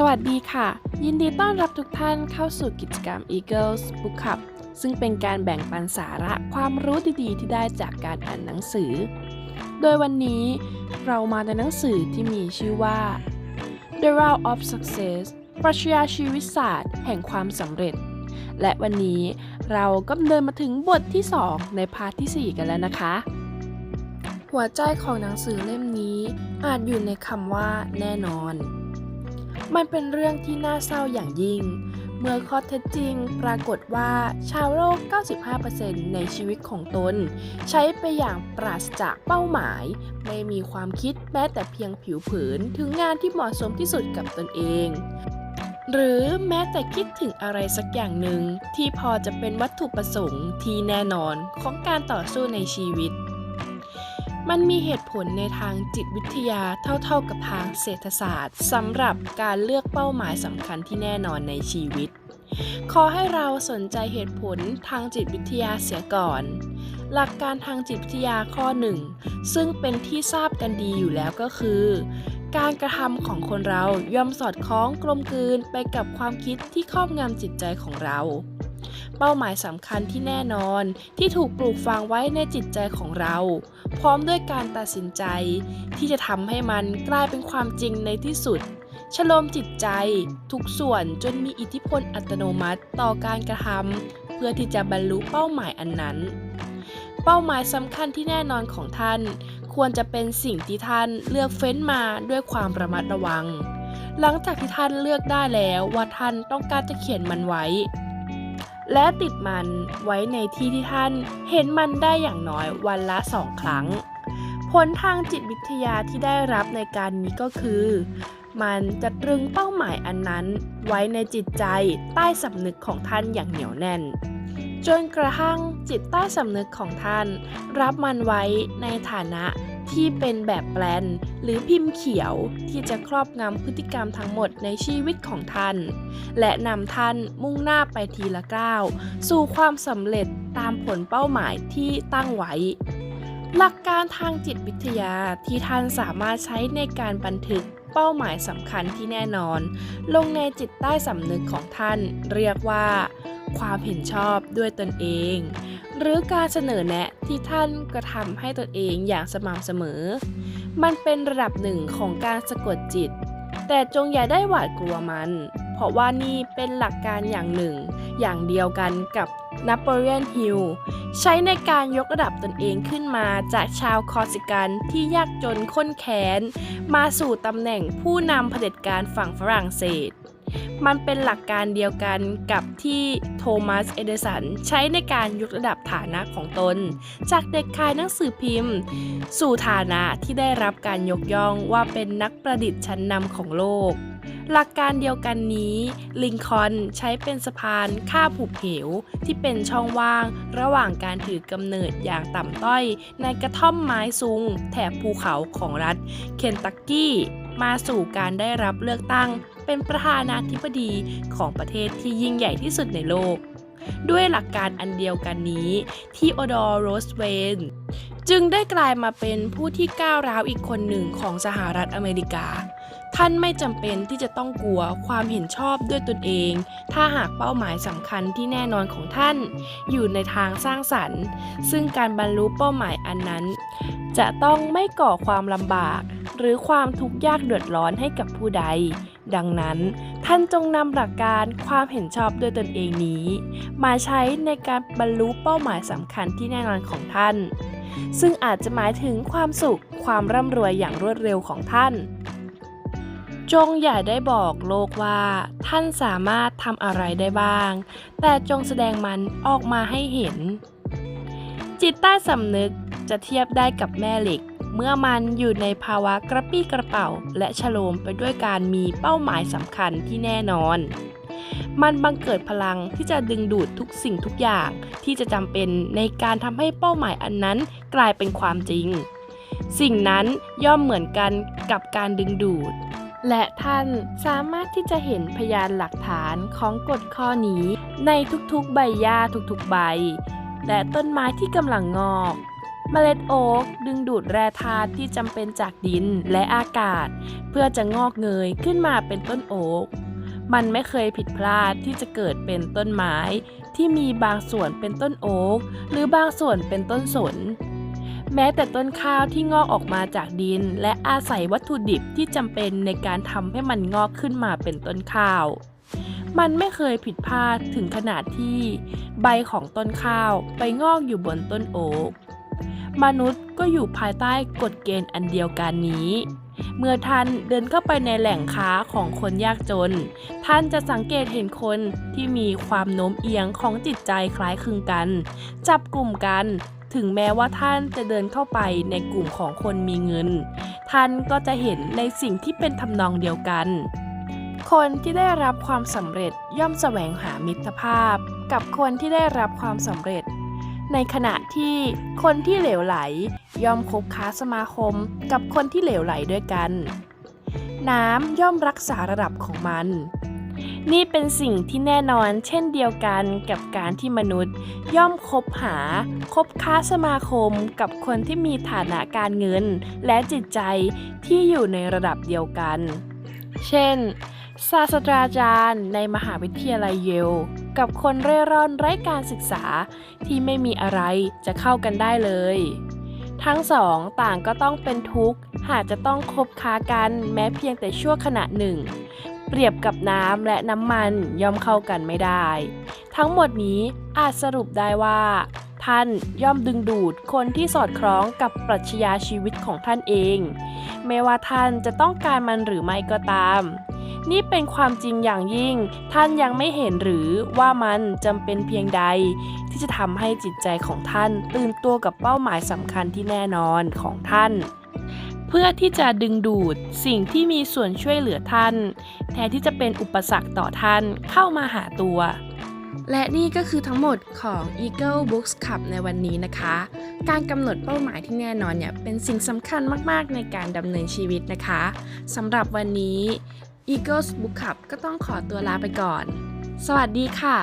สวัสดีค่ะ ยินดีต้อนรับทุกท่านเข้าสู่กิจกรรม Eagles Book Club ซึ่งเป็นการแบ่งปันสาระความรู้ดีๆ ที่ได้จากการอ่านหนังสือ โดยวันนี้เรามาในหนังสือที่มีชื่อว่า The Route of Success ปรัชญาชีวิตศาสตร์แห่งความสำเร็จ และวันนี้เราก็เดินมาถึงบทที่ 2 ในพาร์ทที่ 4 กันแล้วนะคะ หัวใจของหนังสือเล่มนี้อาจอยู่ในคำว่าแน่นอน มันเป็นเรื่องที่น่าเศร้าอย่างยิ่ง เมื่อข้อเท็จจริงปรากฏว่าชาวโลก 95%ในชีวิตของตน ใช้ไปอย่างปราศจากเป้าหมาย ไม่มีความคิดแม้แต่เพียงผิวเผินถึงงานที่เหมาะสมที่สุดกับตนเองหรือแม้แต่คิดถึงอะไรสักอย่างหนึ่งที่พอจะเป็นวัตถุประสงค์ที่แน่นอนของการต่อสู้ในชีวิต มันมีเหตุผลในทางจิตวิทยาเท่าๆกับทางเศรษฐศาสตร์สำหรับการเลือกเป้าหมายสำคัญที่แน่นอนในชีวิต ขอให้เราสนใจเหตุผลทางจิตวิทยาเสียก่อน หลักการทางจิตวิทยาข้อหนึ่งซึ่งเป็นที่ทราบกันดีอยู่แล้วก็คือ การกระทำของคนเราย่อมสอดคล้องกลมกลืนไปกับความคิดที่ครอบงำจิตใจของเรา เป้าหมายสำคัญที่แน่นอนที่ถูกปลูกฝังไว้ในจิตใจของเรา พร้อมด้วยการตัดสินใจ ที่จะทำให้มันกลายเป็นความจริงในที่สุด ชโลมจิตใจ ทุกส่วนจนมีอิทธิพลอัตโนมัติต่อการกระทำเพื่อที่จะบรรลุเป้าหมายอันนั้น เป้าหมายสำคัญที่แน่นอนของท่าน ควรจะเป็นสิ่งที่ท่านเลือกเฟ้นมาด้วยความระมัดระวัง หลังจากที่ท่านเลือกได้แล้วว่าท่านต้องการจะเขียนมันไว้ และติดมันไว้ในที่ที่ท่านเห็นมันได้อย่างน้อยวันละสองครั้ง ผลทางจิตวิทยาที่ได้รับในการนี้ก็คือ มันจะตรึงเป้าหมายอันนั้นไว้ในจิตใจใต้สำนึกของท่านอย่างเหนียวแน่น จนกระทั่งจิตใต้สำนึกของท่าน รับมันไว้ในฐานะ ที่เป็นแบบแปลน หรือพิมพ์เขียวที่จะครอบงำพฤติกรรมทั้งหมดในชีวิตของท่าน และนำท่านมุ่งหน้าไปทีละก้าวสู่ความสำเร็จตามผลเป้าหมายที่ตั้งไว้ หลักการทางจิตวิทยาที่ท่านสามารถใช้ในการบันทึกเป้าหมายสำคัญที่แน่นอน ลงในจิตใต้สำนึกของท่าน เรียกว่า ความเห็นชอบด้วยตนเอง หรือการเสนอแนะที่ท่านกระทำให้ตนเองอย่างสม่ำเสมอ มันเป็นระดับหนึ่งของการสะกดจิต แต่จงอย่าได้หวาดกลัวมัน เพราะว่านี่เป็นหลักการอย่างหนึ่ง อย่างเดียวกันกับนโปเลียนฮิลใช้ในการยกระดับตนเองขึ้นมาจากชาวคอสิกันที่ยากจนข้นแค้น มาสู่ตำแหน่งผู้นำเผด็จการฝั่งฝรั่งเศส มันเป็นหลักการเดียวกันกับที่โทมัส เอเดสัน ใช้ในการยกระดับฐานะของตน จากเด็กขายหนังสือพิมพ์ สู่ฐานะที่ได้รับการยกย่องว่าเป็นนักประดิษฐ์ชั้นนำของโลก หลักการเดียวกันนี้ ลิงคอนใช้เป็นสะพานข้ามหุบเหว ที่เป็นช่องว่างระหว่างการถือกำเนิดอย่างต่ำต้อย ในกระท่อมไม้ซุง แถบภูเขาของรัฐ เคนตักกี้มาสู่การได้รับเลือกตั้ง เป็นประธานาธิบดีของประเทศที่ยิ่งใหญ่ที่สุดในโลก ด้วยหลักการอันเดียวกันนี้ที่โอดอร์โรสเวนจึงได้กลายมาเป็นผู้ที่ก้าวร้าวอีกคนหนึ่งของสหรัฐอเมริกา ท่านไม่จำเป็นที่จะต้องกลัวความเห็นชอบด้วยตนเอง ถ้าหากเป้าหมายสำคัญที่แน่นอนของท่าน อยู่ในทางสร้างสรรค์ ซึ่งการบรรลุเป้าหมายอันนั้น จะต้องไม่ก่อความลำบาก หรือความทุกข์ยากเดือดร้อนให้กับผู้ใด ดังนั้น ท่านจงนำหลักการความเห็นชอบด้วยตนเองนี้ มาใช้ในการบรรลุเป้าหมายสำคัญที่แน่นอนของท่าน ซึ่งอาจจะหมายถึงความสุขความร่ำรวยอย่างรวดเร็วของท่าน จงอย่าได้บอกโลกว่า ท่านสามารถทำอะไรได้บ้าง แต่จงแสดงมันออกมาให้เห็น จิตใต้สำนึกจะเทียบได้กับแม่เหล็ก เมื่อมันอยู่ในภาวะกระปี้กระเป๋า และฉโลมไปด้วยการมีเป้าหมายสำคัญที่แน่นอน มันบังเกิดพลังที่จะดึงดูดทุกสิ่งทุกอย่าง ที่จะจำเป็นในการทำให้เป้าหมายอันนั้นกลายเป็นความจริง สิ่งนั้นย่อมเหมือนกันกับการดึงดูดและท่านสามารถที่จะเห็นพยานหลักฐานของกฎข้อนี้ ในทุกๆใบหญ้าทุกๆใบ และต้นไม้ที่กำลังงอก เมล็ดโอ๊กดึงดูดแร่ธาตุที่จำเป็นจากดินและอากาศ เพื่อจะงอกเงยขึ้นมาเป็นต้นโอ๊กมันไม่เคยผิดพลาดที่จะเกิดเป็นต้นไม้ที่มีบางส่วนเป็นต้นโอ๊กหรือบางส่วนเป็นต้นสน แม้แต่ต้นข้าวที่งอกออกมาจากดิน และอาศัยวัตถุดิบที่จำเป็นในการทำให้มันงอกขึ้นมาเป็นต้นข้าว มันไม่เคยผิดพลาดถึงขนาดที่ ใบของต้นข้าวไปงอกอยู่บนต้นโอ๊ก มนุษย์ก็อยู่ภายใต้กฎเกณฑ์อันเดียวกันนี้ เมื่อท่านเดินเข้าไปในแหล่งค้าของคนยากจน ท่านจะสังเกตเห็นคนที่มีความโน้มเอียงของจิตใจคล้ายคลึงกัน จับกลุ่มกัน ถึงแม้ว่าท่านจะเดินเข้าไปในกลุ่มของคนมีเงิน ท่านก็จะเห็นในสิ่งที่เป็นทำนองเดียวกันคนที่ได้รับความสำเร็จย่อมแสวงหามิตรภาพ กับคนที่ได้รับความสำเร็จ ในขณะที่คนที่เหลวไหลย่อมคบค้าสมาคมกับคนที่เหลวไหลด้วยกัน น้ำย่อมรักษาระดับของมัน นี่เป็นสิ่งที่แน่นอนเช่นเดียวกันกับการที่มนุษย์ ย่อมคบหาคบค้าสมาคมกับคนที่มีฐานะการเงิน และจิตใจที่อยู่ในระดับเดียวกัน เช่น ศาสตราจารย์ในมหาวิทยาลัยเยล กับคนเร่ร่อนไร้การศึกษาที่ไม่มีอะไรจะเข้ากันได้เลย ทั้งสองต่างก็ต้องเป็นทุกข์หากจะต้องคบค้ากันแม้เพียงแต่ชั่วขณะหนึ่ง เปรียบกับน้ำและน้ำมันย่อมเข้ากันไม่ได้ ทั้งหมดนี้อาจสรุปได้ว่า ท่านย่อมดึงดูดคนที่สอดคล้องกับปรัชญาชีวิตของท่านเอง ไม่ว่าท่านจะต้องการมันหรือไม่ก็ตาม นี่เป็นความจริงอย่างยิ่ง ท่านยังไม่เห็นหรือว่ามันจำเป็นเพียงใด ที่จะทำให้จิตใจของท่านตื่นตัวกับเป้าหมายสำคัญที่แน่นอนของท่านเพื่อที่จะดึงดูดสิ่งที่มีส่วนช่วยเหลือท่าน แทนที่จะเป็นอุปสรรคต่อท่านเข้ามาหาตัว และนี่ก็คือทั้งหมดของ Eagle Books Club ในวันนี้นะคะ การกำหนดเป้าหมายที่แน่นอนเนี่ยเป็นสิ่งสำคัญมากๆในการดำเนินชีวิตนะคะสำหรับวันนี้ Eagles Book Club ก็ต้องขอตัวลาไปก่อน สวัสดีค่ะ